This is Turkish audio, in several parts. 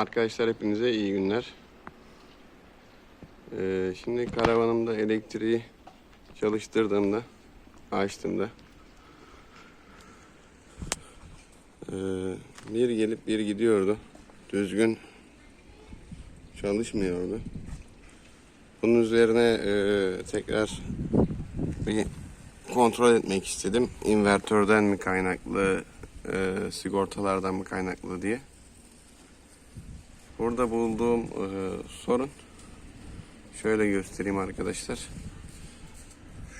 Arkadaşlar hepinize iyi günler. Ee, şimdi karavanımda elektriği çalıştırdığımda, açtığımda ee, bir gelip bir gidiyordu. Düzgün çalışmıyordu. Bunun üzerine ee, tekrar bir kontrol etmek istedim. İnvertörden mi kaynaklı, ee, sigortalardan mı kaynaklı diye. Burada bulduğum e, sorun şöyle göstereyim arkadaşlar.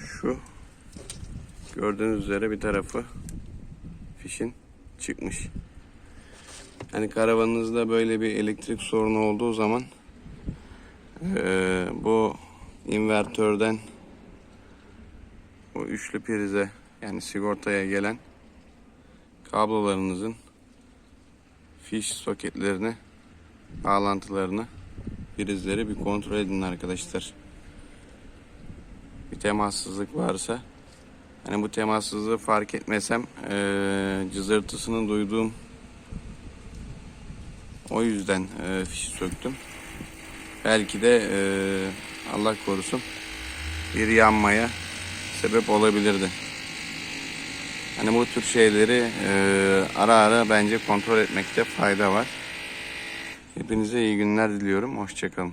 Şu gördüğünüz üzere bir tarafı fişin çıkmış. Yani karavanınızda böyle bir elektrik sorunu olduğu zaman e, bu invertörden bu üçlü prize yani sigortaya gelen kablolarınızın fiş soketlerini bağlantılarını prizleri bir kontrol edin arkadaşlar. Bir temassızlık varsa hani bu temassızlığı fark etmesem eee cızırtısını duyduğum o yüzden eee fişi söktüm. Belki de eee, Allah korusun bir yanmaya sebep olabilirdi. Hani bu tür şeyleri eee, ara ara bence kontrol etmekte fayda var. Hepinize iyi günler diliyorum. Hoşçakalın.